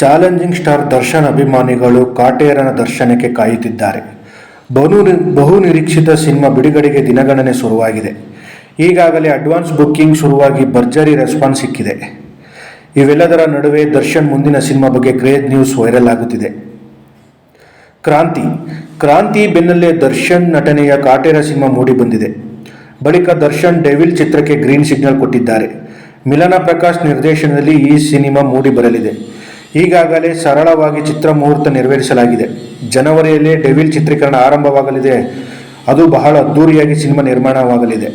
Challenging star Darshan ಅಭಿಮಾನಿಗಳು ಕಾಟೇರನ ದರ್ಶನಕ್ಕೆ ಕಾಯುತ್ತಿದ್ದಾರೆ. ಬಹು ಬಹು ನಿರೀಕ್ಷಿತ ಸಿನಿಮಾ ಬಿಡುಗಡೆಗೆ ದಿನಗಣನೆ ಶುರುವಾಗಿದೆ. ಈಗಾಗಲೇ ಅಡ್ವಾನ್ಸ್ ಬುಕ್ಕಿಂಗ್ ಶುರುವಾಗಿ ಭರ್ಜರಿ ರೆಸ್ಪಾನ್ಸ್ ಸಿಕ್ಕಿದೆ. ಇವೆಲ್ಲದರ ನಡುವೆ ದರ್ಶನ್ ಮುಂದಿನ ಸಿನಿಮಾ ಬಗ್ಗೆ ಕ್ರೇಜ್ ನ್ಯೂಸ್ ವೈರಲ್ ಆಗುತ್ತಿದೆ. ಕ್ರಾಂತಿ. ಕ್ರಾಂತಿ ಬೆನ್ನಲ್ಲೇ ದರ್ಶನ್ ನಟನೆಯ ಕಾಟೇರ ಸಿನಿಮಾ ಮೂಡಿ ಬಂದಿದೆ. ಬಳಿಕ ದರ್ಶನ್ ಡೆವಿಲ್ ಚಿತ್ರಕ್ಕೆ ಗ್ರೀನ್ ಸಿಗ್ನಲ್ ಕೊಟ್ಟಿದ್ದಾರೆ. ಮಿಲನ ಪ್ರಕಾಶ್ ನಿರ್ದೇಶನದಲ್ಲಿ ಈ ಸಿನಿಮಾ ಮೂಡಿ ಬರಲಿದೆ. ಈಗಾಗಲೇ ಸರಳವಾಗಿ ಚಿತ್ರ ಮುಹೂರ್ತ ನೆರವೇರಿಸಲಾಗಿದೆ. ಜನವರಿಯಲ್ಲಿ ಡೆವಿಲ್ ಚಿತ್ರೀಕರಣ ಆರಂಭವಾಗಲಿದೆ. ಅದು ಬಹಳ ಅದ್ದೂರಿಯಾಗಿ ಸಿನಿಮಾ ನಿರ್ಮಾಣವಾಗಲಿದೆ.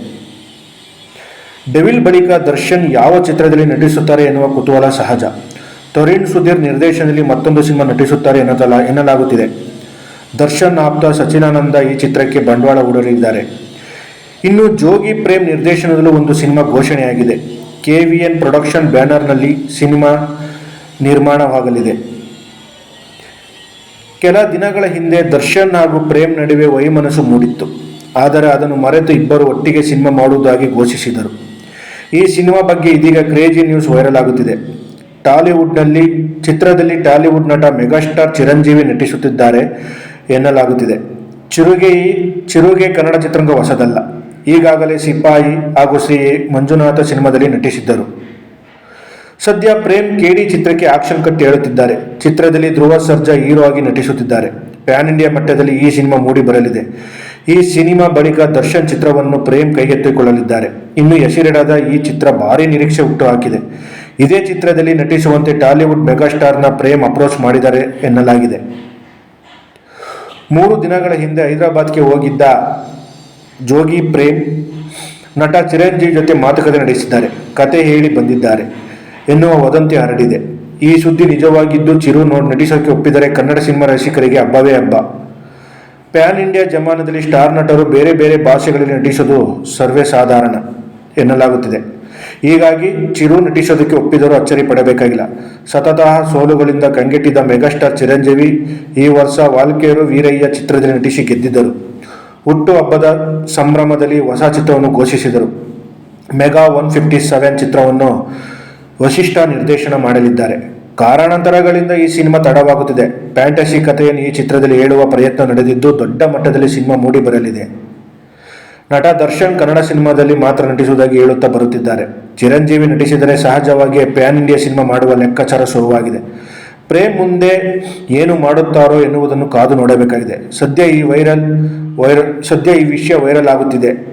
ಡೆವಿಲ್ ಬಳಿಕ ದರ್ಶನ್ ಯಾವ ಚಿತ್ರದಲ್ಲಿ ನಟಿಸುತ್ತಾರೆ ಎನ್ನುವ ಕುತೂಹಲ ಸಹಜ. ತರುಣ್ ಸುಧೀರ್ ನಿರ್ದೇಶನದಲ್ಲಿ ಮತ್ತೊಂದು ಸಿನಿಮಾ ನಟಿಸುತ್ತಾರೆ ಎನ್ನತಲ, ಎನ್ನಲಾಗುತ್ತಿದೆ. ದರ್ಶನ್ ಆಪ್ತ ಸಚಿನಾನಂದ ಈ ಚಿತ್ರಕ್ಕೆ ಬಂಡವಾಳ ಹೂಡಲಿದ್ದಾರೆ. ಇನ್ನು ಜೋಗಿ ಪ್ರೇಮ್ ನಿರ್ದೇಶನದಲ್ಲೂ ಒಂದು ಸಿನಿಮಾ ಘೋಷಣೆಯಾಗಿದೆ. ಕೆ ವಿ ಎನ್ ಪ್ರೊಡಕ್ಷನ್ ಬ್ಯಾನರ್ನಲ್ಲಿ ಸಿನಿಮಾ ನಿರ್ಮಾಣವಾಗಲಿದೆ. ಕೆಲ ದಿನಗಳ ಹಿಂದೆ ದರ್ಶನ್ ಹಾಗೂ ಪ್ರೇಮ್ ನಡುವೆ ವೈಮನಸ್ಸು ಮೂಡಿತ್ತು. ಆದರೆ ಅದನ್ನು ಮರೆತು ಇಬ್ಬರು ಒಟ್ಟಿಗೆ ಸಿನಿಮಾ ಮಾಡುವುದಾಗಿ ಘೋಷಿಸಿದರು. ಈ ಸಿನಿಮಾ ಬಗ್ಗೆ ಇದೀಗ ಕ್ರೇಜಿ ನ್ಯೂಸ್ ವೈರಲ್ ಆಗುತ್ತಿದೆ. ಟಾಲಿವುಡ್ನಲ್ಲಿ, ಚಿತ್ರದಲ್ಲಿ ಟಾಲಿವುಡ್ ನಟ ಮೆಗಾಸ್ಟಾರ್ ಚಿರಂಜೀವಿ ನಟಿಸುತ್ತಿದ್ದಾರೆ ಎನ್ನಲಾಗುತ್ತಿದೆ. ಚಿರುಗೆ ಚಿರುಗೆ ಕನ್ನಡ ಚಿತ್ರರಂಗ ಹೊಸದಲ್ಲ. ಈಗಾಗಲೇ ಸಿಪಾಯಿ ಹಾಗೂ ಶ್ರೀ ಮಂಜುನಾಥ ಸಿನಿಮಾದಲ್ಲಿ ನಟಿಸಿದ್ದರು. ಸದ್ಯ ಪ್ರೇಮ್ ಕೆಡಿ ಚಿತ್ರಕ್ಕೆ ಆಕ್ಷನ್ ಕಟ್ ಹೇಳುತ್ತಿದ್ದಾರೆ. ಚಿತ್ರದಲ್ಲಿ ಧ್ರುವ ಸರ್ಜಾ ಹೀರೋ ಆಗಿ ನಟಿಸುತ್ತಿದ್ದಾರೆ. ಪ್ಯಾನ್ ಇಂಡಿಯಾ ಮಟ್ಟದಲ್ಲಿ ಈ ಸಿನಿಮಾ ಮೂಡಿ ಬರಲಿದೆ. ಈ ಸಿನಿಮಾ ಬಳಿಕ ದರ್ಶನ್ ಚಿತ್ರವನ್ನು ಪ್ರೇಮ್ ಕೈಗೆತ್ತಿಕೊಳ್ಳಲಿದ್ದಾರೆ. ಇನ್ನು ಯಶಿರಡಾದ ಈ ಚಿತ್ರ ಭಾರಿ ನಿರೀಕ್ಷೆ ಹುಟ್ಟುಹಾಕಿದೆ ಇದೇ ಚಿತ್ರದಲ್ಲಿ ನಟಿಸುವಂತೆ ಟಾಲಿವುಡ್ ಮೆಗಾಸ್ಟಾರ್ನ ಪ್ರೇಮ್ ಅಪ್ರೋಚ್ ಮಾಡಿದ್ದಾರೆ ಎನ್ನಲಾಗಿದೆ. ಮೂರು ದಿನಗಳ ಹಿಂದೆ ಹೈದರಾಬಾದ್ಗೆ ಹೋಗಿದ್ದ ಜೋಗಿ ಪ್ರೇಮ್ ನಟ ಚಿರಂಜೀವಿ ಜೊತೆ ಮಾತುಕತೆ ನಡೆಸಿದ್ದಾರೆ. ಕತೆ ಹೇಳಿ ಬಂದಿದ್ದಾರೆ. ಎನ್ನುವ ವದಂತಿ ಹರಡಿದೆ. ಈ ಸುದ್ದಿ ನಿಜವಾಗಿದ್ದು ಚಿರು ನೋಡ್ ನಟಿಸೋಕೆ ಒಪ್ಪಿದರೆ ಕನ್ನಡ ಸಿನಿಮಾ ರಸಿಕರಿಗೆ ಹಬ್ಬವೇ ಹಬ್ಬ. ಪ್ಯಾನ್ ಇಂಡಿಯಾ ಜಮಾನದಲ್ಲಿ ಸ್ಟಾರ್ ನಟರು ಬೇರೆ ಬೇರೆ ಭಾಷೆಗಳಲ್ಲಿ ನಟಿಸೋದು ಸರ್ವೇ ಸಾಧಾರಣ ಎನ್ನಲಾಗುತ್ತಿದೆ. ಹೀಗಾಗಿ ಚಿರು ನಟಿಸೋದಕ್ಕೆ ಒಪ್ಪಿದರೂ ಅಚ್ಚರಿ ಪಡಬೇಕಾಗಿಲ್ಲ. ಸತತ ಸೋಲುಗಳಿಂದ ಕಂಗೆಟ್ಟಿದ್ದ ಮೆಗಾಸ್ಟಾರ್ ಚಿರಂಜೀವಿ ಈ ವರ್ಷ ವಾಲ್ಕೇರು ವೀರಯ್ಯ ಚಿತ್ರದಲ್ಲಿ ನಟಿಸಿ ಗೆದ್ದಿದ್ದರು. ಹುಟ್ಟು ಹಬ್ಬದ ಸಂಭ್ರಮದಲ್ಲಿ ಹೊಸ ಚಿತ್ರವನ್ನು ಘೋಷಿಸಿದರು. ಮೆಗಾ ಒನ್ ಫಿಫ್ಟಿ ಸೆವೆನ್ ಚಿತ್ರವನ್ನು ವಶಿಷ್ಠ ನಿರ್ದೇಶನ ಮಾಡಲಿದ್ದಾರೆ. ಕಾರಣಾಂತರಗಳಿಂದ ಈ ಸಿನಿಮಾ ತಡವಾಗುತ್ತಿದೆ. ಫ್ಯಾಂಟಸಿ ಕಥೆಯನ್ನು ಈ ಚಿತ್ರದಲ್ಲಿ ಹೇಳುವ ಪ್ರಯತ್ನ ನಡೆದಿದ್ದು ದೊಡ್ಡ ಮಟ್ಟದಲ್ಲಿ ಸಿನಿಮಾ ಮೂಡಿ ಬರಲಿದೆ ನಟ ದರ್ಶನ್ ಕನ್ನಡ ಸಿನಿಮಾದಲ್ಲಿ ಮಾತ್ರ ನಟಿಸುವುದಾಗಿ ಹೇಳುತ್ತಾ ಬರುತ್ತಿದ್ದಾರೆ. ಚಿರಂಜೀವಿ ನಟಿಸಿದರೆ ಸಹಜವಾಗಿ ಪ್ಯಾನ್ ಇಂಡಿಯಾ ಸಿನಿಮಾ ಮಾಡುವ ಲೆಕ್ಕಾಚಾರ ಶುರುವಾಗಿದೆ. ಪ್ರೇಮ್ ಮುಂದೆ ಏನು ಮಾಡುತ್ತಾರೋ ಎನ್ನುವುದನ್ನು ಕಾದು ನೋಡಬೇಕಾಗಿದೆ. ಸದ್ಯ ಈ ವೈರಲ್ ವೈರಲ್ ಸದ್ಯ ಈ ವಿಷಯ ವೈರಲ್ ಆಗುತ್ತಿದೆ.